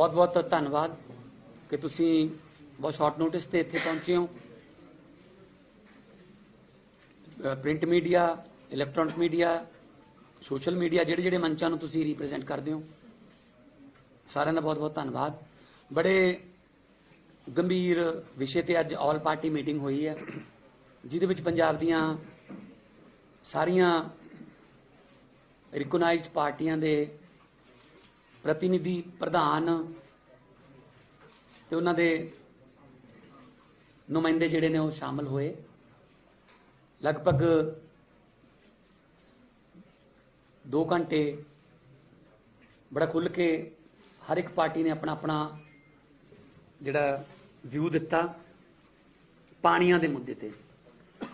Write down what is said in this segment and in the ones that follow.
ਬਹੁਤ ਬਹੁਤ ਧੰਨਵਾਦ ਕਿ ਤੁਸੀਂ ਬਹੁਤ ਸ਼ਾਰਟ ਨੋਟਿਸ ਤੇ ਇੱਥੇ ਪਹੁੰਚੇ ਹੋ। Print media electronic media social media ਜਿਹੜੇ ਜਿਹੜੇ ਮੰਚਾਂ ਨੂੰ ਤੁਸੀਂ ਰਿਪਰੈਜ਼ੈਂਟ ਕਰਦੇ ਹੋ, ਸਾਰਿਆਂ ਦਾ ਬਹੁਤ ਬਹੁਤ ਧੰਨਵਾਦ। ਬੜੇ ਗੰਭੀਰ ਵਿਸ਼ੇ ਤੇ ਅੱਜ ਆਲ ਪਾਰਟੀ ਮੀਟਿੰਗ ਹੋਈ ਹੈ, ਜਿਹਦੇ ਵਿੱਚ ਪੰਜਾਬ ਦੀਆਂ ਸਾਰੀਆਂ ਰਿਕਗਨਾਈਜ਼ਡ ਪਾਰਟੀਆਂ ਦੇ ਪ੍ਰਤੀਨਿਧੀ ਪ੍ਰਧਾਨ ਤੇ ਉਹਨਾਂ ਦੇ ਨੁਮਾਇੰਦੇ ਜਿਹੜੇ ਨੇ ਉਹ ਸ਼ਾਮਲ ਹੋਏ। ਲਗਭਗ 2 ਘੰਟੇ ਬੜਾ ਖੁੱਲ ਕੇ ਹਰ ਇੱਕ ਪਾਰਟੀ ਨੇ ਆਪਣਾ ਆਪਣਾ ਜਿਹੜਾ ਵਿਊ ਦਿੱਤਾ ਪਾਣੀਆਂ ਦੇ ਮੁੱਦੇ ਤੇ।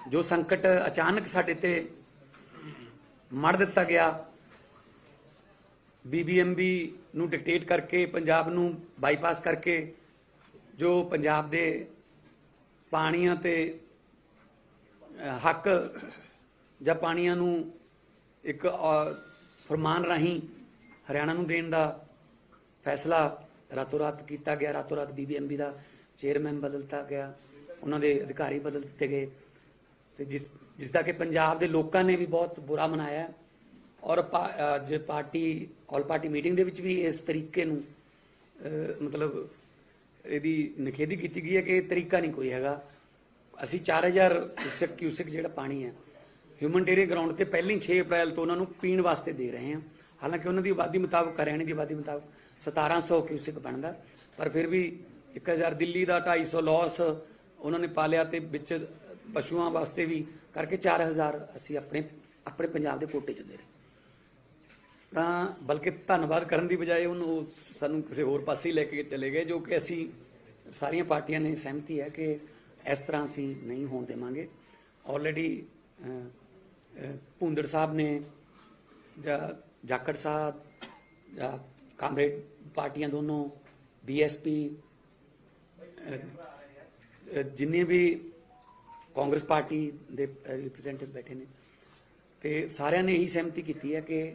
ਜੋ ਸੰਕਟ ਅਚਾਨਕ ਸਾਡੇ ਤੇ ਮੜ ਦਿੱਤਾ ਗਿਆ, ਬੀਬੀਐਮਬੀ ਨੂੰ ਡਿਕਟੇਟ ਕਰਕੇ ਪੰਜਾਬ ਨੂੰ ਬਾਈਪਾਸ ਕਰਕੇ ਜੋ ਪੰਜਾਬ ਦੇ ਪਾਣੀਆਂ ਤੇ ਹੱਕ ਜਾਂ ਪਾਣੀਆਂ ਨੂੰ ਇੱਕ ਅਹ, ਫਰਮਾਨ ਰਾਹੀਂ ਹਰਿਆਣਾ ਨੂੰ ਦੇਣ ਦਾ ਫੈਸਲਾ ਰਾਤੋਂ ਰਾਤ ਕੀਤਾ ਗਿਆ। ਰਾਤੋਂ ਰਾਤ ਬੀਬੀਐਮਬੀ ਦਾ ਚੇਅਰਮੈਨ ਬਦਲਤਾ ਗਿਆ। ਉਹਨਾਂ ਦੇ ਅਧਿਕਾਰੀ ਬਦਲ ਦਿੱਤੇ ਗਏ। ਤੇ ਜਿਸ ਜਿਸ ਦਾ ਕਿ ਪੰਜਾਬ ਦੇ ਲੋਕਾਂ ਨੇ ਵੀ ਬਹੁਤ ਬੁਰਾ ਮਨਾਇਆ। ਔਰ ਪਾ- ਅੱਜ ਪਾਰਟੀ ਆਲ ਪਾਰਟੀ ਮੀਟਿੰਗ ਦੇ ਵਿੱਚ ਵੀ ਇਸ ਤਰੀਕੇ ਨੂੰ ਮਤਲਬ ਇਹਦੀ ਨਿਖੇਧੀ ਕੀਤੀ ਗਈ ਹੈ ਕਿ ਇਹ ਤਰੀਕਾ ਨਹੀਂ ਕੋਈ ਹੈਗਾ। ਅਸੀਂ 4000 ਕਿਊਸਕ ਕਿਊਸਕ ਜਿਹੜਾ ਪਾਣੀ ਹੈ ਹਿਊਮਨਟੇਰੀਅਨ ਗਰਾਊਂਡ ਤੇ ਪਹਿਲੀ 6 ਅਪ੍ਰੈਲ ਤੋਂ ਉਹਨਾਂ ਨੂੰ ਪੀਣ ਵਾਸਤੇ ਦੇ ਰਹੇ ਹਾਂ। ਹਾਲਾਂਕਿ ਉਹਨਾਂ ਦੀ ਆਬਾਦੀ ਮੁਤਾਬਕ, ਹਰਿਆਣੇ ਦੀ ਆਬਾਦੀ ਮੁਤਾਬਕ 1700 ਕਿਊਸਕ ਬਣਦਾ। ਪਰ ਫਿਰ ਵੀ 1000 ਦਿੱਲੀ ਦਾ 250 ਲਾਸ ਉਹਨਾਂ ਨੇ ਪਾਲਿਆ ਤੇ ਵਿੱਚ ਪਸ਼ੂਆਂ ਵਾਸਤੇ ਵੀ ਕਰਕੇ 4000 ਅਸੀਂ ਆਪਣੇ ਆਪਣੇ ਪੰਜਾਬ ਦੇ ਕੋਟੇ ਚ ਦੇ ਰਹੇ ਤਾਂ ਬਲਕਿ ਧੰਨਵਾਦ ਕਰਨ ਦੀ ਬਜਾਏ ਉਹਨੂੰ ਉਹ ਸਾਨੂੰ ਕਿਸੇ ਹੋਰ ਪਾਸੇ ਲੈ ਕੇ ਚਲੇ ਗਏ, ਜੋ ਕਿ ਅਸੀਂ ਸਾਰੀਆਂ ਪਾਰਟੀਆਂ ਨੇ ਸਹਿਮਤੀ ਹੈ ਕਿ ਇਸ ਤਰ੍ਹਾਂ ਅਸੀਂ ਨਹੀਂ ਹੋਣ ਦੇਵਾਂਗੇ। ਆਲਰੇਡੀ ਭੁੰਦੜ ਸਾਹਿਬ ਨੇ ਜਾਂ ਜਾਖੜ ਸਾਹਿਬ ਜਾਂ ਕਾਮਰੇਡ ਪਾਰਟੀਆਂ ਦੋਨੋਂ ਬੀਐਸਪੀ ਜਿੰਨੇ ਵੀ ਕਾਂਗਰਸ ਪਾਰਟੀ ਦੇ ਰਿਪਰੈਜ਼ੈਂਟੇਟਿਵ ਬੈਠੇ ਨੇ, ਤੇ ਸਾਰਿਆਂ ਨੇ ਇਹੀ ਸਹਿਮਤੀ ਕੀਤੀ ਹੈ ਕਿ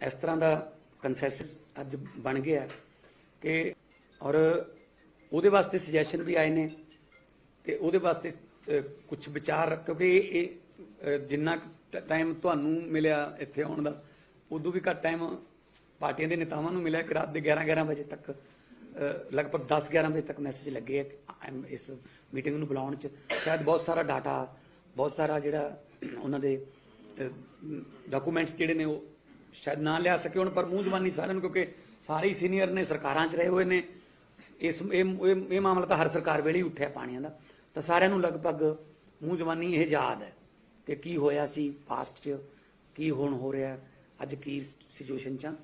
ਇਸ ਤਰ੍ਹਾਂ ਦਾ ਕੰਸੈਂਸਸ ਅੱਜ ਬਣ ਗਿਆ ਕਿ ਔਰ ਉਹਦੇ ਵਾਸਤੇ ਸੁਜੈਸ਼ਨ ਵੀ ਆਏ ਨੇ ਤੇ ਉਹਦੇ ਵਾਸਤੇ ਕੁਝ ਵਿਚਾਰ, ਕਿਉਂਕਿ ਇਹ ਜਿੰਨਾ ਟਾਈਮ ਤੁਹਾਨੂੰ ਮਿਲਿਆ ਇੱਥੇ ਆਉਣ ਦਾ, ਉਦੋਂ ਵੀ ਘੱਟ ਟਾਈਮ ਪਾਰਟੀਆਂ ਦੇ ਨੇਤਾਵਾਂ ਨੂੰ ਮਿਲਿਆ ਕਿ ਰਾਤ ਦੇ 11 11 ਵਜੇ ਤੱਕ ਲਗਭਗ 10 11 ਵਜੇ ਤੱਕ ਮੈਸੇਜ ਲੱਗੇ ਆ ਇਸ ਮੀਟਿੰਗ ਨੂੰ ਬੁਲਾਉਣ ਚ। ਸ਼ਾਇਦ ਬਹੁਤ ਸਾਰਾ ਡਾਟਾ ਬਹੁਤ ਸਾਰਾ ਜਿਹੜਾ ਉਹਨਾਂ ਦੇ ਡਾਕੂਮੈਂਟਸ ਜਿਹੜੇ ਨੇ ਉਹ ਸ਼ਾਇਦ ਨਾ ਲਿਆ ਸਕੇ ਹੁਣ, ਪਰ ਮੂੰਹ ਜ਼ਬਾਨੀ ਸਾਰਿਆਂ ਨੂੰ, ਕਿਉਂਕਿ ਸਾਰੇ ਹੀ ਸੀਨੀਅਰ ਨੇ, ਸਰਕਾਰਾਂ 'ਚ ਰਹੇ ਹੋਏ ਨੇ। ਇਸ, ਇਹ, ਇਹ- ਮਾਮਲਾ ਤਾਂ ਹਰ ਸਰਕਾਰ ਵੇਲੇ ਹੀ ਉੱਠਿਆ ਪਾਣੀਆਂ ਦਾ। ਤਾਂ ਸਾਰਿਆਂ ਨੂੰ ਲਗਭਗ ਮੂੰਹ ਜ਼ਬਾਨੀ ਇਹ ਯਾਦ ਹੈ ਕਿ ਕੀ ਹੋਇਆ ਸੀ ਪਾਸਟ 'ਚ, ਕੀ ਹੁਣ ਹੋ ਰਿਹਾ, ਅੱਜ ਕੀ ਸਿਚੁਏਸ਼ਨ 'ਚ ਆ।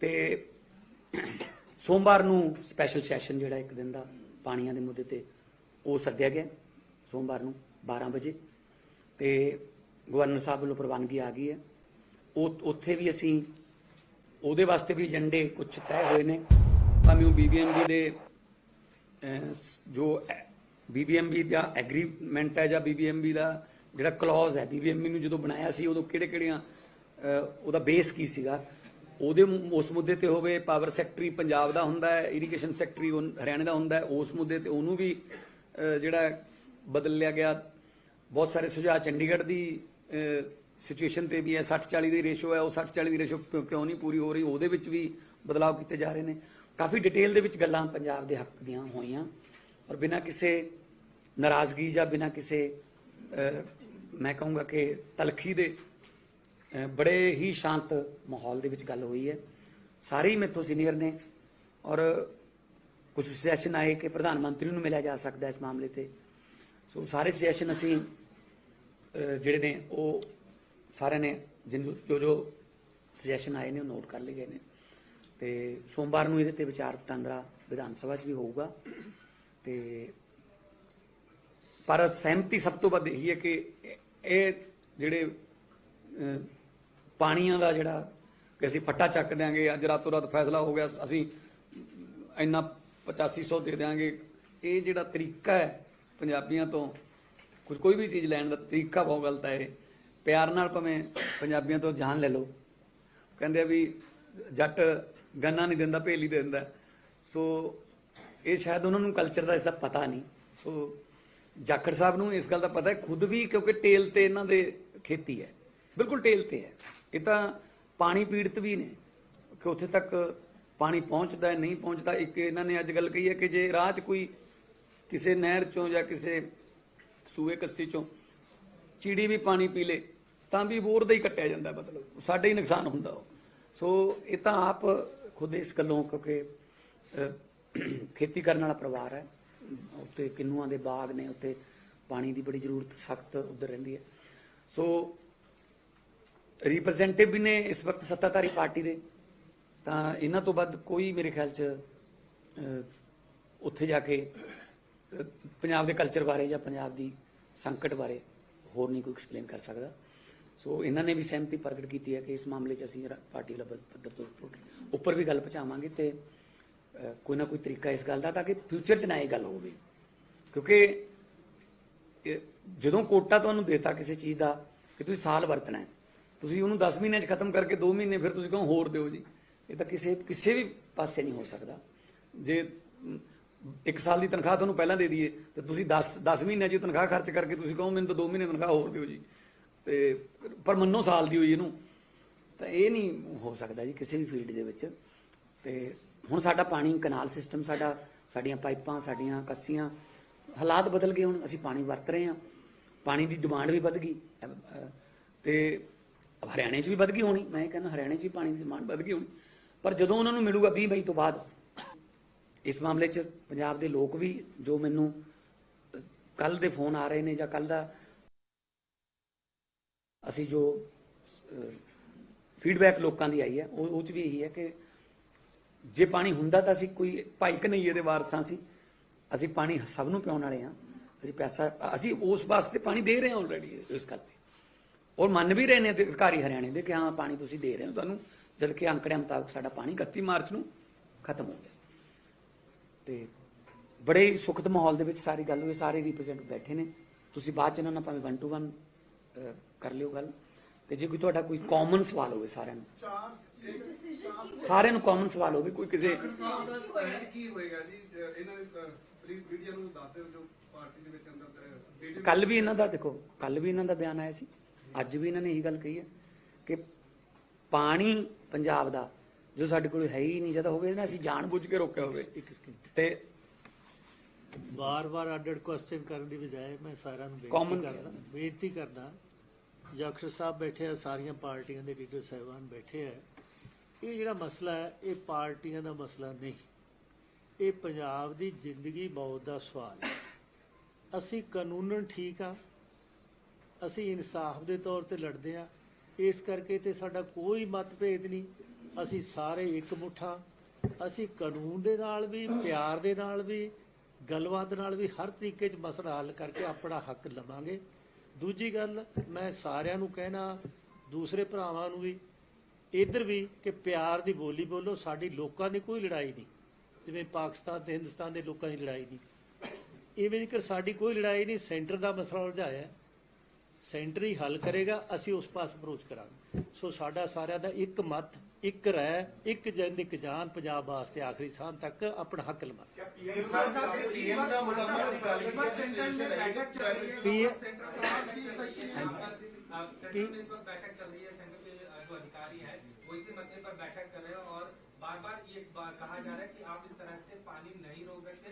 ਤੇ ਸੋਮਵਾਰ ਨੂੰ ਸਪੈਸ਼ਲ ਸੈਸ਼ਨ ਜਿਹੜਾ ਇੱਕ ਦਿਨ ਦਾ ਪਾਣੀਆਂ ਦੇ ਮੁੱਦੇ ਤੇ, ਉਹ ਸੱਦਿਆ ਗਿਆ ਸੋਮਵਾਰ ਨੂੰ 12 ਵਜੇ। ਤੇ ਗਵਰਨਰ ਸਾਹਿਬ ਵੱਲੋਂ ਪ੍ਰਵਾਨਗੀ ਆ ਗਈ ਹੈ। ਉਹ ਉੱਥੇ ਵੀ ਅਸੀਂ ਉਹਦੇ ਵਾਸਤੇ ਵੀ ਏਜੰਡੇ ਕੁਝ ਤੈਅ ਹੋਏ ਨੇ। ਭਾਵੇਂ ਉਹ ਬੀਬੀਐਮਬੀ ਦੇ ਅਹ, ਸ- ਜੋ ਬੀਬੀਐਮਬੀ ਦਾ ਐਗਰੀਮੈਂਟ ਹੈ ਜਾਂ ਬੀਬੀਐਮਬੀ ਦਾ ਜਿਹੜਾ ਕਲੌਜ਼ ਹੈ ਬੀਬੀਐਮਬੀ ਨੂੰ ਜਦੋਂ ਬਣਾਇਆ ਸੀ ਉਦੋਂ ਕਿਹੜੇ ਕਿਹੜੀਆਂ ਉਹਦਾ ਬੇਸ ਕੀ ਸੀਗਾ? ਉਹਦੇ ਉਸ ਮੁੱਦੇ ਤੇ ਹੋਵੇ ਪਾਵਰ ਸੈਕਟਰੀ ਪੰਜਾਬ ਦਾ ਹੁੰਦਾ ਹੈ ਇਰੀਗੇਸ਼ਨ ਸੈਕਟਰੀ ਹਰਿਆਣਾ ਦਾ ਹੁੰਦਾ ਹੈ ਉਸ ਮੁੱਦੇ ਤੇ ਉਹਨੂੰ ਵੀ ਜਿਹੜਾ ਬਦਲ ਲਿਆ ਗਿਆ। ਬਹੁਤ ਸਾਰੇ ਸੁਝਾਅ ਚੰਡੀਗੜ੍ਹ ਦੀ ਸਿਚੁਏਸ਼ਨ ਤੇ ਵੀ ਹੈ 60 40 ਦੀ ਰੇਸ਼ੋ ਹੈ, ਉਹ 60 40 ਦੀ ਰੇਸ਼ੋ ਕਿਉਂ ਨਹੀਂ ਪੂਰੀ ਹੋ ਰਹੀ? ਉਹਦੇ ਵਿੱਚ ਵੀ ਬਦਲਾਅ ਕੀਤੇ ਜਾ ਰਹੇ ਨੇ। ਕਾਫੀ ਡਿਟੇਲ ਦੇ ਵਿੱਚ ਗੱਲਾਂ ਪੰਜਾਬ ਦੇ ਹੱਕ ਦੀਆਂ ਹੋਈਆਂ। ਔਰ ਬਿਨਾਂ ਕਿਸੇ ਨਾਰਾਜ਼ਗੀ ਜਾਂ ਬਿਨਾਂ ਕਿਸੇ ਮੈਂ ਕਹੂੰਗਾ ਕਿ ਤਲਖੀ ਦੇ ਬੜੇ ਹੀ ਸ਼ਾਂਤ ਮਾਹੌਲ ਦੇ ਵਿੱਚ ਗੱਲ ਹੋਈ ਹੈ। ਸਾਰੇ ਹੀ ਮੇਥੋਂ ਸੀਨੀਅਰ ਨੇ। ਔਰ ਕੁਝ ਸੁਜੈਸ਼ਨ ਆਏ ਕਿ ਪ੍ਰਧਾਨ ਮੰਤਰੀ ਨੂੰ ਮਿਲਿਆ ਜਾ ਸਕਦਾ ਇਸ ਮਾਮਲੇ ਤੇ। ਸੋ ਸਾਰੇ ਸੁਜੈਸ਼ਨ ਅਸੀਂ ਜਿਹੜੇ ਨੇ, ਉਹ ਸਾਰਿਆਂ ਨੇ ਜਿਹਨੂੰ ਜੋ ਜੋ ਸੁਜੈਸ਼ਨ ਆਏ ਨੇ ਉਹ ਨੋਟ ਕਰ ਲਏ ਗਏ ਨੇ। ਤੇ ਸੋਮਵਾਰ ਨੂੰ ਇਹਦੇ ਤੇ ਵਿਚਾਰ ਵਟਾਂਦਰਾ ਵਿਧਾਨ ਸਭਾ 'ਚ ਵੀ ਹੋਊਗਾ। ਤੇ ਪਰ ਸਹਿਮਤੀ ਸਭ ਤੋਂ ਵੱਧ ਇਹੀ ਹੈ ਕਿ ਇਹ- ਜਿਹੜੇ ਪਾਣੀਆਂ ਦਾ ਜਿਹੜਾ ਕਿ ਅਸੀਂ ਫੱਟਾ ਚੱਕ ਦਿਆਂਗੇ, ਅੱਜ ਰਾਤੋਂ ਰਾਤ ਫੈਸਲਾ ਹੋ ਗਿਆ, ਅਸੀਂ ਇੰਨਾ 8500 ਦੇ ਦਿਆਂਗੇ। ਇਹ ਜਿਹੜਾ ਤਰੀਕਾ ਹੈ ਪੰਜਾਬੀਆਂ ਤੋਂ, ਕੁਝ ਕੋਈ ਵੀ ਚੀਜ਼ ਲੈਣ ਦਾ ਤਰੀਕਾ ਬਹੁਤ ਗਲਤ ਹੈ ਇਹ। ਪਿਆਰ ਨਾਲ ਭਾਵੇਂ ਪੰਜਾਬੀਆਂ ਤੋਂ ਜਾਨ ਲੈ ਲਓ। ਕਹਿੰਦੇ ਆ ਵੀ ਜੱਟ ਗੰਨਾ ਨਹੀਂ ਦਿੰਦਾ, ਭੇਲੀ ਦੇ ਦਿੰਦਾ। ਸੋ ਇਹ ਸ਼ਾਇਦ ਉਹਨਾਂ ਨੂੰ ਕਲਚਰ ਦਾ ਇਸ ਦਾ ਪਤਾ ਨਹੀਂ। ਸੋ ਜਾਖੜ ਸਾਹਿਬ ਨੂੰ ਇਸ ਗੱਲ ਦਾ ਪਤਾ ਹੈ, ਖੁਦ ਵੀ ਕਿਉਂਕਿ ਟੇਲ ਤੇ ਇਹਨਾਂ ਦੇ ਖੇਤੀ ਹੈ। ਬਿਲਕੁਲ ਟੇਲ ਤੇ ਹੈ। ਇਹ ਤਾਂ ਪਾਣੀ ਪੀੜਤ ਵੀ ਨੇ। ਕਿ ਉੱਥੇ ਤੱਕ ਪਾਣੀ ਪਹੁੰਚਦਾ ਹੈ, ਨਹੀਂ ਪਹੁੰਚਦਾ, ਇੱਕ ਇਹਨਾਂ ਨੇ ਅੱਜ ਗੱਲ ਕਹੀ ਹੈ ਕਿ ਜੇ ਰਾਹ 'ਚ ਕੋਈ ਕਿਸੇ ਨਹਿਰ ਚੋਂ ਜਾਂ ਕਿਸੇ ਸੂਏ ਕੱਸੀ ਚੋਂ ਚਿੜੀ ਵੀ ਪਾਣੀ ਪੀ ਲੇ, ਤਾਂ ਵੀ ਬੋਰ ਦਾ ਹੀ ਕੱਟਿਆ ਜਾਂਦਾ ਮਤਲਬ। ਸਾਡੇ ਹੀ ਨੁਕਸਾਨ ਹੁੰਦਾ ਉਹ। ਸੋ ਇਹ ਤਾਂ ਆਪ ਖੁਦ ਇਸ ਗੱਲੋਂ ਕਿਉਂਕਿ ਖੇਤੀ ਕਰਨ ਵਾਲਾ ਪਰਿਵਾਰ ਹੈ। ਉੱਤੇ ਕਿੰਨੂਆਂ ਦੇ ਬਾਗ ਨੇ ਉੱਤੇ ਪਾਣੀ ਦੀ ਬੜੀ ਜ਼ਰੂਰਤ ਸਖਤ ਉਧਰ ਰਹਿੰਦੀ ਹੈ। ਸੋ ਰਿਪਰੈਜ਼ੈਂਟੇਟਿਵ ਵੀ ਨੇ ਇਸ ਵਕਤ ਸੱਤਾਧਾਰੀ ਪਾਰਟੀ ਦੇ। ਤਾਂ ਇਹਨਾਂ ਤੋਂ ਵੱਧ ਕੋਈ ਮੇਰੇ ਖਿਆਲ 'ਚ ਉੱਥੇ ਜਾ ਕੇ ਪੰਜਾਬ ਦੇ ਕਲਚਰ ਬਾਰੇ ਜਾਂ ਪੰਜਾਬ ਦੀ ਸੰਕਟ ਬਾਰੇ ਹੋਰ ਨਹੀਂ ਕੋਈ ਐਕਸਪਲੇਨ ਕਰ ਸਕਦਾ। ਸੋ ਇਹਨਾਂ ਨੇ ਵੀ ਸਹਿਮਤੀ ਪ੍ਰਗਟ ਕੀਤੀ ਹੈ ਕਿ ਇਸ ਮਾਮਲੇ 'ਚ ਅਸੀਂ ਪਾਰਟੀ ਵਾਲਾ ਪੱਧਰ ਤੋਂ ਉੱਪਰ- ਵੀ ਗੱਲ ਪਹੁੰਚਾਵਾਂਗੇ ਤੇ ਕੋਈ ਨਾ ਕੋਈ ਤਰੀਕਾ ਇਸ ਗੱਲ ਦਾ ਤਾਂ ਕਿ ਫਿਊਚਰ 'ਚ ਨਾ ਇਹ ਗੱਲ ਹੋਵੇ। ਕਿਉਂਕਿ ਜਦੋਂ ਕੋਟਾ ਤੁਹਾਨੂੰ ਦੇਤਾ ਕਿਸੇ ਚੀਜ਼ ਦਾ ਕਿ ਤੁਸੀਂ ਸਾਲ ਵਰਤਣਾ ਹੈ, ਤੁਸੀਂ ਉਹਨੂੰ 10 ਮਹੀਨਿਆਂ 'ਚ ਖਤਮ ਕਰਕੇ 2 ਮਹੀਨੇ ਫਿਰ ਤੁਸੀਂ ਕਹੋ ਹੋਰ ਦਿਓ ਜੀ। ਇਹ ਤਾਂ ਕਿਸੇ ਕਿਸੇ ਵੀ ਪਾਸੇ ਨਹੀਂ ਹੋ ਸਕਦਾ। ਜੇ ਇੱਕ ਸਾਲ ਦੀ ਤਨਖਾਹ ਤੁਹਾਨੂੰ ਪਹਿਲਾਂ ਦੇ ਦਈਏ ਤੇ ਤੁਸੀਂ 10 10 ਮਹੀਨਿਆਂ 'ਚ ਤਨਖਾਹ ਖਰਚ ਕਰਕੇ ਤੁਸੀਂ ਕਹੋ ਮੈਨੂੰ ਤਾਂ 2 ਮਹੀਨੇ ਤਨਖਾਹ ਹੋਰ ਦਿਓ ਜੀ। ਤੇ ਪਰ ਮੰਨੋ ਸਾਲ ਦੀ ਹੋਈ ਇਹਨੂੰ। ਤਾਂ ਇਹ ਨਹੀਂ ਹੋ ਸਕਦਾ ਜੀ ਕਿਸੇ ਵੀ ਫੀਲਡ ਦੇ ਵਿੱਚ। ਤੇ ਹੁਣ ਸਾਡਾ ਪਾਣੀ ਕਨਾਲ ਸਿਸਟਮ ਸਾਡਾ ਸਾਡੀਆਂ ਪਾਈਪਾਂ ਸਾਡੀਆਂ ਕੱਸੀਆਂ ਹਾਲਾਤ ਬਦਲ ਗਏ ਹੁਣ ਅਸੀਂ ਪਾਣੀ ਵਰਤ ਰਹੇ ਹਾਂ। ਪਾਣੀ ਦੀ ਡਿਮਾਂਡ ਵੀ ਵੱਧ ਗਈ। ਅਹ, ਤੇ ਹਰਿਆਣੇ 'ਚ ਵੀ ਵੱਧ ਗਈ ਹੋਣੀ। ਮੈਂ ਇਹ ਕਹਿੰਦਾ ਹਰਿਆਣੇ 'ਚ ਵੀ ਪਾਣੀ ਦੀ ਡਿਮਾਂਡ ਵੱਧ ਗਈ ਹੋਣੀ। ਪਰ ਜਦੋਂ ਉਹਨਾਂ ਨੂੰ ਮਿਲੂਗਾ 20 ਮਈ ਤੋਂ ਬਾਅਦ ਇਸ ਮਾਮਲੇ 'ਚ ਪੰਜਾਬ ਦੇ ਲੋਕ ਵੀ ਜੋ ਮੈਨੂੰ ਕੱਲ ਦੇ ਫੋਨ ਆ ਰਹੇ ਨੇ ਜਾਂ ਕੱਲ ਦਾ ਅਸੀਂ ਜੋ ਫੀਡਬੈਕ ਲੋਕਾਂ ਦੀ ਆਈ ਹੈ, ਉਹ ਉਹ 'ਚ ਵੀ ਇਹੀ ਹੈ ਕਿ ਜੇ ਪਾਣੀ ਹੁੰਦਾ ਤਾਂ ਅਸੀਂ ਕੋਈ ਭਾਈ ਕਨਈਏ ਦੇ ਵਾਰਸਾਂ ਸੀ, ਅਸੀਂ ਪਾਣੀ ਸਭ ਨੂੰ ਪਿਆਉਣ ਵਾਲੇ ਹਾਂ, ਅਸੀਂ ਪੈਸਾ, ਅਸੀਂ ਉਸ ਵਾਸਤੇ ਪਾਣੀ ਦੇ ਰਹੇ ਹਾਂ ਆਲਰੇਡੀ ਇਸ ਕਰਕੇ ਔਰ ਮੰਨ ਵੀ ਰਹੇ ਨੇ ਅਧਿਕਾਰੀ ਹਰਿਆਣੇ ਦੇ ਕਿ ਹਾਂ, ਪਾਣੀ ਤੁਸੀਂ ਦੇ ਰਹੇ ਹੋ ਸਾਨੂੰ ਜਦ ਕਿ ਅੰਕੜਿਆਂ ਮੁਤਾਬਕ ਸਾਡਾ ਪਾਣੀ 31 ਮਾਰਚ ਨੂੰ ਖਤਮ ਹੋ ਗਿਆ। ਤੇ ਬੜੇ ਹੀ ਸੁਖਦ ਮਾਹੌਲ ਦੇ ਵਿੱਚ ਸਾਰੀ ਗੱਲ ਹੋਈ ਸਾਰੇ ਰਿਪਰੈਜ਼ੈਂਟ ਬੈਠੇ ਨੇ। ਤੁਸੀਂ ਬਾਅਦ ਚ ਇਹਨਾਂ ਨਾਲ ਭਾਵੇਂ 1 ਟੂ 1 ਕਰ ਲਿਓ ਗੱਲ। ਤੇ ਜੇ ਕੋਈ ਤੁਹਾਡਾ ਕੋਈ ਕਾਮਨ ਸਵਾਲ ਹੋਵੇ ਸਾਰਿਆਂ ਨੂੰ। ਸਾਰਿਆਂ ਨੂੰ ਕਾਮਨ ਸਵਾਲ ਹੋਵੇ ਕੋਈ ਕਿਸੇ ਕੀ ਹੋਏਗਾ ਜੀ? ਜ- ਇਹਨਾਂ ਦੇ ਪ੍ਰੀਤ ਮੀਡੀਆ ਨੂੰ ਦੱਸ ਦਿਓ ਜੋ ਪਾਰਟੀ ਦੇ ਵਿੱਚ ਅੰਦਰ ਬੀਜੇਪੀ ਕੱਲ ਵੀ ਇਹਨਾਂ ਦਾ ਦੇਖੋ ਕੱਲ ਵੀ ਇਹਨਾਂ ਦਾ ਬਿਆਨ ਆਇਆ ਸੀ। ਅੱਜ ਵੀ ਇਹਨਾਂ ਨੇ ਇਹੀ ਗੱਲ ਕਹੀ ਹੈ ਕਿ ਪਾਣੀ ਪੰਜਾਬ ਦਾ ਜੋ ਸਾਡੇ ਕੋਲ ਹੈ ਹੀ ਨਹੀਂ ਜਦੋਂ ਹੋਵੇ ਨਾ ਅਸੀਂ ਜਾਣ ਬੁੱਝ ਕੇ ਰੋਕਿਆ ਹੋਵੇ। ਤੇ ਵਾਰ-ਵਾਰ ਅੱਡ-ਅੱਡ ਕੁਐਸਚਨ ਕਰਨ ਦੀ ਬਜਾਏ ਮੈਂ ਸਾਰਿਆਂ ਨੂੰ ਬੇਨਤੀ ਕਰਦਾ ਬੇਨਤੀ ਕਰਦਾ ਜਖਰ ਸਾਹਿਬ ਬੈਠੇ ਆ ਸਾਰੀਆਂ ਪਾਰਟੀਆਂ ਦੇ ਲੀਡਰ ਸਾਹਿਬਾਨ ਬੈਠੇ ਆ ਇਹ ਜਿਹੜਾ ਮਸਲਾ ਹੈ ਇਹ ਪਾਰਟੀਆਂ ਦਾ ਮਸਲਾ ਨਹੀਂ। ਇਹ ਪੰਜਾਬ ਦੀ ਜ਼ਿੰਦਗੀ ਮੌਤ ਦਾ ਸਵਾਲ ਹੈ। ਅਸੀਂ ਕਾਨੂੰਨਨ ਠੀਕ ਆ ਅਸੀਂ ਇਨਸਾਫ ਦੇ ਤੌਰ ਤੇ ਲੜਦੇ ਆ ਇਸ ਕਰਕੇ ਤੇ ਸਾਡਾ ਕੋਈ ਮਤਭੇਦ ਨਹੀਂ। ਅਸੀਂ ਸਾਰੇ ਇੱਕ ਮੁੱਠਾ, ਅਸੀਂ ਕਾਨੂੰਨ ਦੇ ਨਾਲ ਵੀ, ਪਿਆਰ ਦੇ ਨਾਲ ਵੀ, ਗੱਲਬਾਤ ਨਾਲ ਵੀ ਹਰ ਤਰੀਕੇ 'ਚ ਮਸਲਾ ਹੱਲ ਕਰਕੇ ਆਪਣਾ ਹੱਕ ਲਵਾਂਗੇ। ਦੂਜੀ ਗੱਲ, ਮੈਂ ਸਾਰਿਆਂ ਨੂੰ ਕਹਿਣਾ, ਦੂਸਰੇ ਭਰਾਵਾਂ ਨੂੰ ਵੀ, ਇੱਧਰ ਵੀ ਕਿ ਪਿਆਰ ਦੀ ਬੋਲੀ ਬੋਲੋ, ਸਾਡੀ ਲੋਕਾਂ ਦੀ ਕੋਈ ਲੜਾਈ ਨਹੀਂ। ਜਿਵੇਂ ਪਾਕਿਸਤਾਨ ਤੇ ਹਿੰਦੁਸਤਾਨ ਦੇ ਲੋਕਾਂ ਦੀ ਲੜਾਈ ਨਹੀਂ। ਇਵੇਂ ਜੇਕਰ ਸਾਡੀ ਕੋਈ ਲੜਾਈ ਨਹੀਂ, ਸੈਂਟਰ ਦਾ ਮਸਲਾ ਉਲਝਾਇਆ ਸੈਂਟਰ ਹੀ ਹੱਲ ਕਰੇਗਾ, ਅਸੀਂ ਉਸ ਪਾਸ ਅਪਰੋਚ ਕਰਾਂਗੇ। ਸੋ ਸਾਡਾ ਸਾਰਿਆਂ ਦਾ ਇੱਕ ਮਤ ਇੱਕ ਰਹਿ ਇੱਕ ਜਿੰਦ ਇੱਕ ਜਾਨ ਪੰਜਾਬ ਵਾਸਤੇ ਆਖਰੀ ਸਾਹ ਤੱਕ ਆਪਣਾ ਹੱਕ ਲਵਾਂਗੇ ਪੀਐਮ ਸਾਹਿਬ ਦਾ ਪੀਐਮ ਦਾ ਮੁਲਾਕਾਤ ਕੁਆਲੀਫਿਕੇਸ਼ਨ ਹੈ ਕੀ ਹੈ? सेंटर में इस वक्त बैठक चल रही है सेंटर के जो अधिकारी है वो इसी मसले पर बैठक कर रहे हैं और बार बार ये बात कहा जा रहा है कि आप इस तरह से पानी नहीं रोक सकते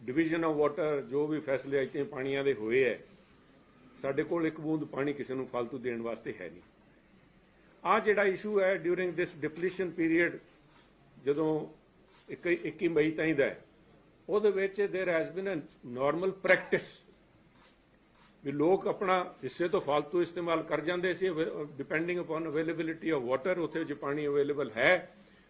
ਡਿਵੀਜ਼ਨ ਆਫ ਵਾਟਰ ਜੋ ਵੀ ਫੈਸਲੇ ਅਜੇ ਪਾਣੀਆਂ ਦੇ ਹੋਏ ਐ ਸਾਡੇ ਕੋਲ ਇੱਕ ਬੂੰਦ ਪਾਣੀ ਕਿਸੇ ਨੂੰ ਫालतू ਦੇਣ ਵਾਸਤੇ ਹੈ ਨਹੀਂ। ਆ ਜਿਹੜਾ ਇਸ਼ੂ ਹੈ ਡਿਊਰਿੰਗ ਦਿਸ ਡਿਪਲੀਸ਼ਨ ਪੀਰੀਅਡ ਜਦੋਂ 21 ਮਈ ਤਾਈਂ ਦਾ ਉਹਦੇ ਵਿੱਚ there has been a normal practice ਵੀ ਲੋਕ ਆਪਣਾ ਹਿੱਸੇ ਤੋਂ ਫालतू ਇਸਤੇਮਾਲ ਕਰ ਜਾਂਦੇ ਸੀ depending upon availability of water ਉਥੇ ਜੇ ਪਾਣੀ ਅਵੇਲੇਬਲ ਹੈ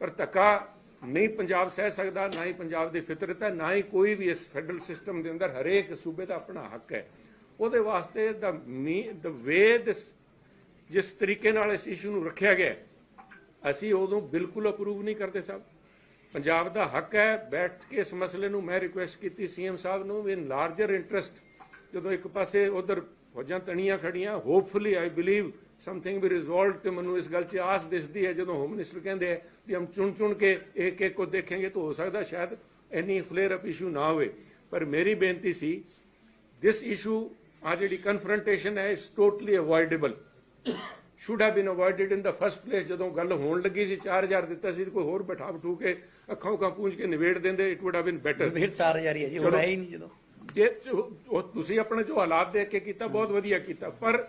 ਪਰ ਧੱਕਾ ਨਹੀਂ ਪੰਜਾਬ ਸਹਿ ਸਕਦਾ, ਨਾ ਹੀ ਪੰਜਾਬ ਦੀ ਫਿਤਰਤ ਹੈ, ਨਾ ਹੀ ਕੋਈ ਵੀ ਇਸ ਫੈਡਰਲ ਸਿਸਟਮ ਦੇ ਅੰਦਰ ਹਰੇਕ ਸੂਬੇ ਦਾ ਆਪਣਾ ਹੱਕ ਹੈ। ਉਹਦੇ ਵਾਸਤੇ ਦਾ ਦ ਵੇ ਦਿਸ ਜਿਸ ਤਰੀਕੇ ਨਾਲ ਇਸ ਇਸ਼ੂ ਨੂੰ ਰੱਖਿਆ ਗਿਆ, ਅਸੀਂ ਉਦੋਂ ਬਿਲਕੁਲ ਅਪਰੂਵ ਨਹੀਂ ਕਰਦੇ ਸਾਹਿਬ ਪੰਜਾਬ ਦਾ ਹੱਕ ਹੈ, ਬੈਠ ਕੇ ਇਸ ਮਸਲੇ ਨੂੰ ਮੈਂ ਰਿਕੁਐਸਟ ਕੀਤੀ ਸੀਐਮ ਸਾਹਿਬ ਨੂੰ, ਵੀ ਇਨ ਲਾਰਜਰ ਇੰਟਰਸਟ ਜਦੋਂ ਇੱਕ ਪਾਸੇ ਉਧਰ ਫੌਜਾਂ ਤਣੀਆਂ ਖੜੀਆਂ ਹੋਪਫੁਲੀ ਆਈ ਬਲੀਵ ਸਮਥਿੰਗ ਵੀ ਰਿਜ਼ੋਲਵਡ ਤੇ ਮੈਨੂੰ ਇਸ ਗੱਲ 'ਚ ਆਸ ਦਿਸਦੀ ਹੈ ਜਦੋਂ ਹੋਮ ਮਿਨਿਸਟਰ ਕਹਿੰਦੇ ਹੈ ਹਮ ਚੁਣ ਚੁਣ ਕੇ ਇੱਕ ਇੱਕ ਕੋ ਦੇਖेंगे ਤਾਂ ਹੋ ਸਕਦਾ ਸ਼ਾਇਦ ਇੰਨੀ ਫਲੇਅਰ ਅਪ ਇਸ਼ੂ ਨਾ ਹੋਵੇ। ਪਰ ਮੇਰੀ ਬੇਨਤੀ ਸੀ ਦਿਸ ਇਸ਼ੂ ਆ ਜਿਹੜੀ ਕਨਫਰੰਟੇਸ਼ਨ ਹੈ is totally avoidable should have been avoided in the first place ਜਦੋਂ ਗੱਲ ਹੋਣ ਲੱਗੀ ਸੀ 4000 ਦਿੱਤਾ ਸੀ ਕੋਈ ਹੋਰ ਬਿਠਾ ਬਠੂ ਕੇ ਅੱਖਾਂ ਉਕਾਂ ਪੂੰਝ ਕੇ ਨਿਵੇੜ ਦਿੰਦੇ it would have been better ਫਿਰ 4000 ਹੀ ਹੈ ਜੀ ਹੁਣ ਹੀ ਨਹੀਂ ਜਦੋਂ। ਜੇ ਤੁਸੀਂ ਆਪਣੇ ਜੋ ਹਾਲਾਤ ਦੇਖ ਕੇ ਕੀਤਾ ਬਹੁਤ ਵਧੀਆ ਕੀਤਾ। ਪਰ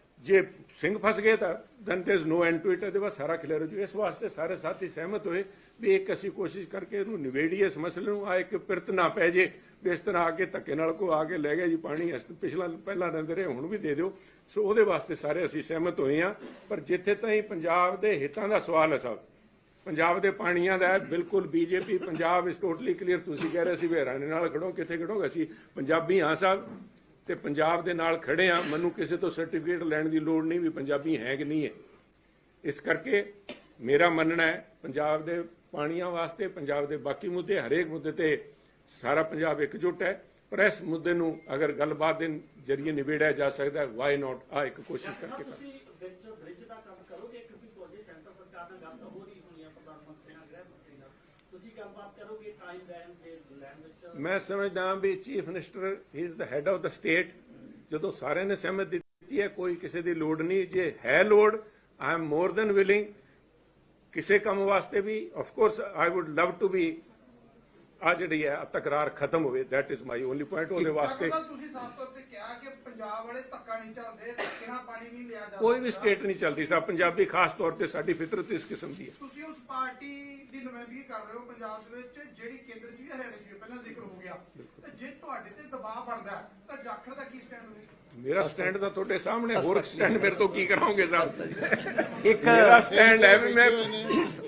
ਜੇ ਸਿੰਘ ਫਸ ਗਏ ਤਾਂ then there is no end to it ਇਹਦੇ ਬਾਅਦ ਸਾਰਾ ਖਿਲਰ ਜੂ। ਇਸ ਵਾਸਤੇ ਸਾਰੇ ਸਾਥੀ ਸਹਿਮਤ ਹੋਏ ਵੀ ਇੱਕ ਅਸੀਂ ਕੋਸ਼ਿਸ਼ ਕਰਕੇ ਇਹਨੂੰ ਨਿਬੇੜੀਏ ਇਸ ਮਸਲੇ ਨੂੰ। ਆ ਇੱਕ ਪਿਰਤ ਨਾ ਪੈ ਜੇ ਵੀ ਇਸ ਤਰ੍ਹਾਂ ਆ ਕੇ ਧੱਕੇ ਨਾਲ ਕੋ ਆ ਕੇ ਲੈ ਗਿਆ ਜੀ ਪਾਣੀ ਇਸ ਪਿਛਲਾ ਪਹਿਲਾਂ ਰਹਿੰਦੇ ਰਹੇ ਹੁਣ ਵੀ ਦੇ ਦਿਓ। ਸੋ ਉਹਦੇ ਵਾਸਤੇ ਸਾਰੇ ਅਸੀਂ ਸਹਿਮਤ ਹੋਏ ਹਾਂ। ਪਰ ਜਿੱਥੇ ਤਾਈਂ ਪੰਜਾਬ ਦੇ ਹਿੱਤਾਂ ਦਾ ਸਵਾਲ ਹੈ ਸਾਹਿਬ ਪੰਜਾਬ ਦੇ ਪਾਣੀਆਂ ਦਾ ਹੈ, ਬਿਲਕੁਲ ਬੀਜੇਪੀ ਪੰਜਾਬ ਇਸ ਟੋਟਲੀ ਕਲੀਅਰ ਤੁਸੀਂ ਕਹਿ ਰਹੇ ਸੀ ਵੀ ਹਰਿਆਣੇ ਨਾਲ ਖੜੋ ਕਿੱਥੇ ਖੜੋਗੇ? ਅਸੀਂ ਪੰਜਾਬੀ ਹਾਂ ਸਾਹਿਬ। ਤੇ ਪੰਜਾਬ ਦੇ ਨਾਲ ਖੜੇ ਆ ਮੈਨੂੰ ਕਿਸੇ ਤੋਂ ਸਰਟੀਫਿਕੇਟ ਲੈਣ ਦੀ ਲੋੜ ਨਹੀਂ ਵੀ ਪੰਜਾਬੀ ਹੈ ਕਿ ਨਹੀਂ ਹੈ। ਇਸ ਕਰਕੇ ਮੇਰਾ ਮੰਨਣਾ ਹੈ ਪੰਜਾਬ ਦੇ ਪਾਣੀਆਂ ਵਾਸਤੇ ਪੰਜਾਬ ਦੇ ਬਾਕੀ ਮੁੱਦੇ ਹਰੇਕ ਮੁੱਦੇ ਤੇ ਸਾਰਾ ਪੰਜਾਬ ਇਕਜੁੱਟ ਹੈ। ਪਰ ਇਸ ਮੁੱਦੇ ਨੂੰ ਅਗਰ ਗੱਲਬਾਤ ਦੇ ਜਰੀਏ ਨਿਬੇੜਿਆ ਜਾ ਸਕਦਾ ਹੈ ਵਾਈ ਨਾਟ ਆ ਇੱਕ ਕੋਸ਼ਿਸ਼ ਕਰਕੇ ਕਰ ਤੁਸੀਂ ਵਿੱਚ ਬ੍ਰਿਜ ਦਾ ਕੰਮ ਕਰੋਗੇ ਕਿਉਂਕਿ ਤੁਹਾਡੀ ਸੈਂਟਰ ਸਰਕਾਰ ਨਾਲ ਗੱਲ ਤਾਂ ਹੋ ਰਹੀ ਹੋਣੀ ਹੈ ਪ੍ਰਧਾਨ ਮੰਤਰੀ ਨਾਲ ਗ੍ਰਹਿ ਮੰਤਰੀ ਨਾਲ। ਤੁਸੀਂ ਗੱਲਬਾਤ ਕਰੋਗੇ ਟਾਈਮ ਵਿੱਚ ਮੈਂ ਸਮਝਦਾ ਹਾਂ ਵੀ chief minister he is the head of the state ਜਦੋਂ ਸਾਰਿਆਂ ਨੇ ਸਹਿਮਤ ਦਿੱਤੀ ਹੈ ਕੋਈ ਕਿਸੇ ਦੀ ਲੋੜ ਨਹੀਂ। ਜੇ ਹੈ ਲੋੜ I am more than willing ਕਿਸੇ ਕੰਮ ਵਾਸਤੇ ਵੀ of course I would love to be a ਜਿਹੜੀ ਹੈ ਤਕਰਾਰ ਖਤਮ ਹੋਵੇ। That is my only point ਉਹਦੇ ਵਾਸਤੇ। ਤੁਸੀਂ ਸਾਫ਼ ਤੌਰ ਤੇ ਕਿਹਾ ਕਿ ਪੰਜਾਬ ਵਾਲੇ ਧੱਕਾ ਨਹੀਂ ਚੱਲਦੇ ਧੱਕੇ ਨਾਲ ਪਾਣੀ ਨਹੀਂ ਲਿਆ ਕਿਹਾ ਜਾ ਕੋਈ ਵੀ ਸਟੇਟ ਨਹੀਂ ਚੱਲਦੀ। ਸਾਹਿਬ ਪੰਜਾਬੀ ਖਾਸ ਤੌਰ ਤੇ ਸਾਡੀ ਫਿਤਰਤ ਇਸ ਕਿਸਮ ਦੀ ਹੈ। ਤੁਸੀਂ ਉਸ ਪਾਰਟੀ ਦੀ ਨੁਮਾਇੰਦਗੀ ਕਰ ਰਹੇ ਹੋ ਪੰਜਾਬ ਦੇ ਵਿੱਚ ਜਿਹੜੀ ਕੇਂਦਰ 'ਚ ਵੀ ਹੈ, ਹਰਿਆਣੇ ਹੈ, ਪਹਿਲਾਂ ਜ਼ਿਕਰ ਹੋ ਗਿਆ। ਤੇ ਜੇ ਤੁਹਾਡੇ ਤੇ ਦਬਾਅ ਬਣਦਾ ਤਾਂ ਜਾਖੜ ਦਾ ਕੀ ਸਟੈਂਡ ਹੋਵੇਗਾ ਮੇਰਾ ਸਟੈਂਡ ਤਾਂ ਤੁਹਾਡੇ ਸਾਹਮਣੇ ਹੋਰ ਸਟੈਂਡ ਮੇਰੇ ਤੋਂ ਕੀ ਕਰਾਉਂਗੇ ਸਾਹਿਬ? ਇੱਕ ਮੇਰਾ ਸਟੈਂਡ ਹੈ ਵੀ ਮੈਂ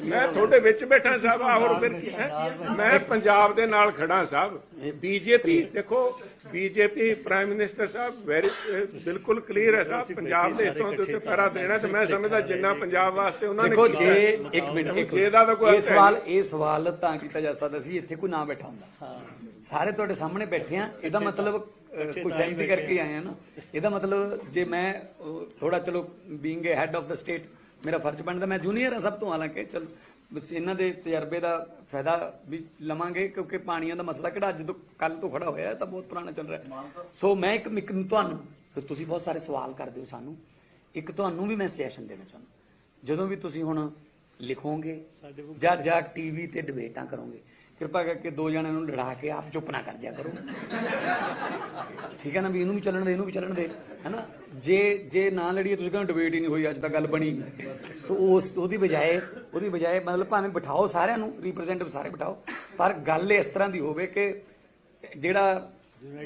ਮੈਂ ਤੁਹਾਡੇ ਵਿੱਚ ਬੈਠਾ ਸਾਹਿਬ ਆ ਹੋਰ ਫਿਰ ਕੀ ਹੈ? ਮੈਂ ਪੰਜਾਬ ਦੇ ਨਾਲ ਖੜਾ ਸਾਹਿਬ। ਬੀਜੇਪੀ। ਦੇਖੋ ਬੀਜੇਪੀ ਪ੍ਰਾਈਮ ਮਿਨਿਸਟਰ ਸਾਹਿਬ ਵੈਰੀ ਬਿਲਕੁਲ ਕਲੀਅਰ ਹੈ ਸਾਹਿਬ ਪੰਜਾਬ ਦੇ ਹਿੱਤੋਂ ਦੇ ਉੱਤੇ ਪੈਰਾ ਦੇਣਾ ਤੇ ਮੈਂ ਸਮਝਦਾ ਜਿੰਨਾ ਪੰਜਾਬ ਵਾਸਤੇ ਉਹਨਾਂ ਨੇ ਦੇਖੋ ਜੇ ਹੈ, ਇੱਕ ਮਿੰਟ ਇੱਕ ਜੇ ਦਾ ਤਾਂ ਕੋਈ ਇਹ ਸਵਾਲ ਇਹ ਸਵਾਲ ਤਾਂ ਕੀਤਾ ਜਾ ਸਕਦਾ ਸੀ ਇੱਥੇ ਕੋਈ ਨਾ ਬੈਠਾ ਹੁੰਦਾ। ਸਾਰੇ ਤੁਹਾਡੇ ਸਾਹਮਣੇ ਬੈਠੇ ਆ ਇਹਦਾ ਮਤਲਬ ਕੋਈ ਸਹਿਮਤੀ ਕਰਕੇ ਆਏ ਆ ਨਾ। ਇਹਦਾ ਮਤਲਬ ਜੇ ਮੈਂ ਥੋੜਾ ਚਲੋ being head of the state ਮੇਰਾ ਫਰਜ਼ ਬਣਦਾ ਮੈਂ ਜੂਨੀਅਰ ਆ ਸਭ ਤੋਂ ਹਾਲਾਂਕਿ ਚਲ ਬਸ ਇਹਨਾਂ ਦੇ ਤਜਰਬੇ ਦਾ ਫਾਇਦਾ ਵੀ ਲਵਾਂਗੇ ਕਿਉਂਕਿ ਪਾਣੀਆਂ ਦਾ ਮਸਲਾ ਕਿਹੜਾ ਅੱਜ ਤੋਂ ਕੱਲ ਤੋਂ ਖੜਾ ਹੋਇਆ ਹੈ ਤਾਂ ਬਹੁਤ ਪੁਰਾਣਾ ਚੱਲ ਰਿਹਾ। ਸੋ ਮੈਂ ਇੱਕ ਇੱਕ ਤੁਹਾਨੂੰ ਫਿਰ ਤੁਸੀਂ ਬਹੁਤ ਸਾਰੇ ਸਵਾਲ ਕਰਦੇ ਹੋ ਸਾਨੂੰ। ਇੱਕ ਤੁਹਾਨੂੰ ਵੀ ਮੈਂ ਸੈਸ਼ਨ ਦੇਣਾ ਚਾਹੁੰਦਾ। ਜਦੋਂ ਵੀ ਤੁਸੀਂ ਹੁਣ ਲਿਖੋਗੇ ਜਾਂ ਜਾਂ ਟੀਵੀ ਤੇ ਡਿਬੇਟਾਂ ਕਰੋਗੇ ਕਿਰਪਾ ਕਰਕੇ ਦੋ ਜਣਿਆਂ ਨੂੰ ਲੜਾ ਕੇ ਆਪ ਚੁੱਪ ਨਾ ਕਰ ਜਿਆ ਕਰੋ। ਠੀਕ ਹੈ ਨਾ ਵੀ ਇਹਨੂੰ ਵੀ ਚੱਲਣ ਦੇ ਇਹਨੂੰ ਵੀ ਚੱਲਣ ਦੇ ਹੈਨਾ? ਜੇ ਜੇ ਨਾ ਲੜੀਏ ਤੁਸੀਂ ਕਹਿੰਦੇ ਡਿਬੇਟ ਹੀ ਨਹੀਂ ਹੋਈ ਅੱਜ ਤੱਕ ਗੱਲ ਬਣੀ। ਸੋ ਉਸ ਉਹਦੀ ਬਜਾਏ ਉਹਦੀ ਬਜਾਏ ਮਤਲਬ ਭਾਵੇਂ ਬਿਠਾਓ ਸਾਰਿਆਂ ਨੂੰ ਰਿਪਰੈਜ਼ੈਂਟੇਟਿਵ ਸਾਰੇ ਬਿਠਾਓ ਪਰ ਗੱਲ ਇਸ ਤਰ੍ਹਾਂ ਦੀ ਹੋਵੇ ਕਿ ਜਿਹੜਾ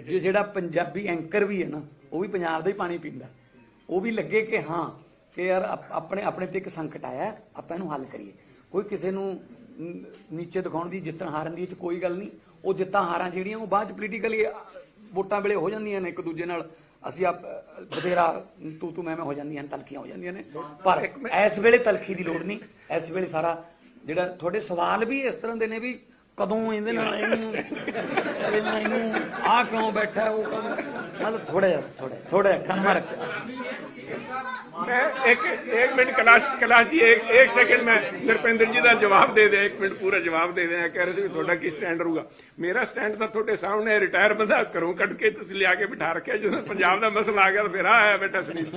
ਜਿਹੜਾ ਪੰਜਾਬੀ ਐਂਕਰ ਵੀ ਹੈ ਨਾ ਉਹ ਵੀ ਪੰਜਾਬ ਦਾ ਹੀ ਪਾਣੀ ਪੀਂਦਾ। ਉਹ ਵੀ ਲੱਗੇ ਕਿ ਹਾਂ ਕਿ ਯਾਰ ਆਪ- ਆਪਣੇ ਆਪਣੇ ਤੇ ਇੱਕ ਸੰਕਟ ਆਇਆ ਆਪਾਂ ਇਹਨੂੰ ਹੱਲ ਕਰੀਏ। ਕੋਈ ਕਿਸੇ ਨੂੰ ਨੀਚੇ ਦਿਖਾਉਣ ਦੀ ਜਿੱਤਣ ਹਾਰਨ ਦੀ ਚ ਕੋਈ ਗੱਲ ਨਹੀਂ। ਉਹ ਜਿੱਤਾਂ ਹਾਰਾਂ ਜਿਹੜੀਆਂ ਉਹ ਬਾਅਦ ਚ ਪੋਲੀਟੀਕਲੀ ਵੋਟਾਂ ਵੇਲੇ ਹੋ ਜਾਂਦੀਆਂ ਨੇ ਇੱਕ ਦੂਜੇ ਨਾਲ। ਅਸੀਂ ਆਪ ਬਥੇਰਾ, ਤੂੰ ਤੂੰ, ਮੈਂ ਮੈਂ ਹੋ ਜਾਂਦੀਆਂ ਨੇ, ਤਲਖੀਆਂ ਹੋ ਜਾਂਦੀਆਂ ਨੇ। ਪਰ ਇਸ ਵੇਲੇ ਤਲਖੀ ਦੀ ਲੋੜ ਨਹੀਂ। ਇਸ ਵੇਲੇ ਸਾਰਾ ਜਿਹੜਾ ਤੁਹਾਡੇ ਸਵਾਲ ਵੀ ਇਸ ਤਰ੍ਹਾਂ ਦੇ ਨੇ ਵੀ ਕਦੋਂ ਇਹਦੇ ਨਾਲ ਇਹਨੂੰ ਇਹਨੂੰ ਆ? ਕਿਉਂ ਬੈਠਾ ਉਹ ਕਦੋਂ ਮਤਲਬ ਥੋੜਾ ਜਿਹਾ ਥੋੜਾ ਥੋੜਾ ਜਿਹਾ ਠੰਮਾ ਰੱਖੋ मैं एक एक मिनट कलाश कलाश जी एक एक सेकंड में ਨਰਪਿੰਦਰ ਜੀ ਦਾ ਜਵਾਬ ਦੇ ਦੇ ਇੱਕ ਮਿੰਟ ਪੂਰਾ ਜਵਾਬ ਦੇ ਦੇ ਕਹਿ ਰਹੇ ਸੀ ਤੁਹਾਡਾ ਕੀ ਸਟੈਂਡ ਰਹੂਗਾ ਮੇਰਾ ਸਟੈਂਡ ਤਾਂ ਤੁਹਾਡੇ ਸਾਹਮਣੇ ਰਿਟਾਇਰ ਬੰਦਾ ਘਰੋਂ ਕੱਢ ਕੇ ਤੁਸੀਂ ਲਿਆ ਕੇ ਬਿਠਾ ਰੱਖਿਆ ਜਦੋਂ ਪੰਜਾਬ ਦਾ ਮਸਲਾ ਆ ਗਿਆ ਤਾਂ ਫਿਰ ਆਇਆ ਬੇਟਾ ਸੁਨੀਲ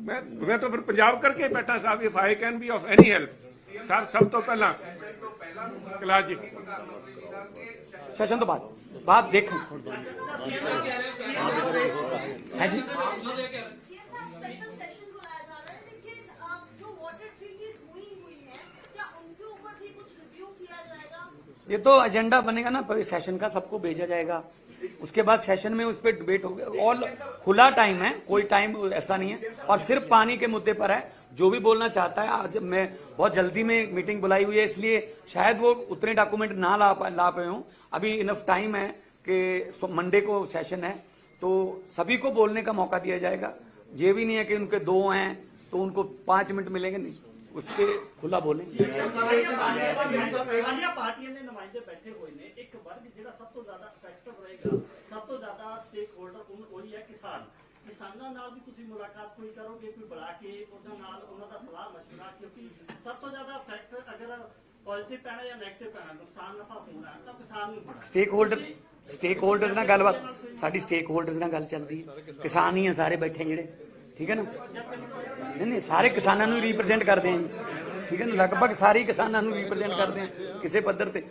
ਮੈਂ ਮੈਂ ਤਾਂ ਫਿਰ ਪੰਜਾਬ ਕਰਕੇ ਬੈਠਾ ਸਾਹਿਬ if I can be of any help sir ਸਭ ਤੋਂ ਪਹਿਲਾਂ ਕਲਾਸ਼ ਜੀ ਸੈਸ਼ਨ ਤੋਂ बाप देखें। है हाँ जी। ये तो एजेंडा बनेगा ना सेशन का सबको भेजा जाएगा। उसके बाद सेशन में उस पर डिबेट हो गया। ऑल खुला टाइम है, कोई टाइम ऐसा नहीं है। और सिर्फ़ पानी के मुद्दे पर है। जो भी बोलना चाहता है, आज मैं बहुत जल्दी में मीटिंग बुलाई हुई है, इसलिए शायद वो उतने डॉक्यूमेंट ना ला पा ला पाए हूँ। अभी इनफ टाइम है कि मंडे को सेशन है तो सभी को बोलने का मौका दिया जाएगा। ये भी नहीं है कि उनके दो हैं तो उनको पाँच मिनट मिलेंगे नहीं। उस पर खुला बोले पार्टियाँ ने बैठे हुए एक वर्ग जो सब तो ज़्यादा ਸਭ ਤੋਂ ਜ਼ਿਆਦਾ ਸਟੇਕ ਹੋਲਡਰ ਉਹੀ ਹੈ ਕਿਸਾਨ ਕਿਸਾਨਾਂ ਨਾਲ ਵੀ ਤੁਸੀਂ ਮੁਲਾਕਾਤ ਕੋਈ ਕਰੋਗੇ ਕੋਈ ਬੁਲਾ ਕੇ ਉਹਨਾਂ ਨਾਲ ਉਹਨਾਂ ਦਾ ਸਲਾਹ ਮਸ਼ਵਰਾ ਕਿਉਂਕਿ ਸਭ ਤੋਂ ਜ਼ਿਆਦਾ ਇਫੈਕਟ ਅਗਰ ਪੋਜ਼ਿਟਿਵ ਪੈਣਾ ਜਾਂ 네ਗੇਟਿਵ ਪੈਣਾ ਨੁਕਸਾਨ ਨਫਾ ਹੋਣਾ ਤਾਂ ਕਿਸਾਨ ਨੂੰ ਹੋਣਾ ਸਟੇਕ ਹੋਲਡਰ ਸਟੇਕ ਹੋਲਡਰਸ ਨਾਲ ਗੱਲਬਾਤ ਸਾਡੀ ਸਟੇਕ ਹੋਲਡਰਸ ਨਾਲ ਗੱਲ ਚੱਲਦੀ ਹੈ ਕਿਸਾਨ ਹੀ ਆ ਸਾਰੇ ਬੈਠੇ ਜਿਹੜੇ ਠੀਕ ਹੈ ਨਾ ਨਹੀਂ ਨਹੀਂ ਸਾਰੇ ਕਿਸਾਨਾਂ ਨੂੰ ਰਿਪਰੈਜ਼ੈਂਟ ਕਰਦੇ ਆਂ ਜੀ ਠੀਕ ਹੈ ਨਾ ਲਗਭਗ ਸਾਰੇ ਹੀ ਕਿਸਾਨਾਂ ਨੂੰ ਰਿਪਰੈਜ਼ੈਂਟ ਕਰਦੇ ਆਂ ਕਿਸੇ ਪੱਧਰ ਤੇ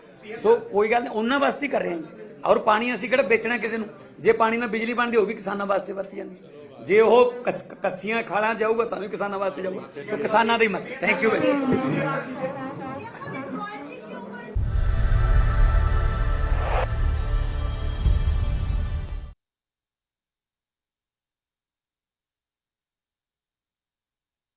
ਸੋ ਕੋਈ ਗੱਲ ਨਹੀਂ ਉਹਨਾਂ ਵਾਸਤੇ ਹੀ ਕਰ ਰਹੇ ਹਾਂ ਜੀ। ਔਰ ਪਾਣੀ ਅਸੀਂ ਕਿਹੜਾ ਵੇਚਣਾ ਕਿਸੇ ਨੂੰ? ਜੇ ਪਾਣੀ ਨਾਲ ਬਿਜਲੀ ਬਣਦੀ, ਉਹ ਵੀ ਕਿਸਾਨਾਂ ਵਾਸਤੇ ਵਰਤੀ ਜਾਂਦੀ। ਜੇ ਉਹ ਕਸ- ਕੱਸੀਆਂ ਖਾਲਾਂ ਜਾਊਗਾ, ਤਾਂ ਵੀ ਕਿਸਾਨਾਂ ਵਾਸਤੇ ਜਾਊਗਾ। ਕਿਸਾਨਾਂ ਦਾ ਹੀ ਮਸਲਾ। Thank you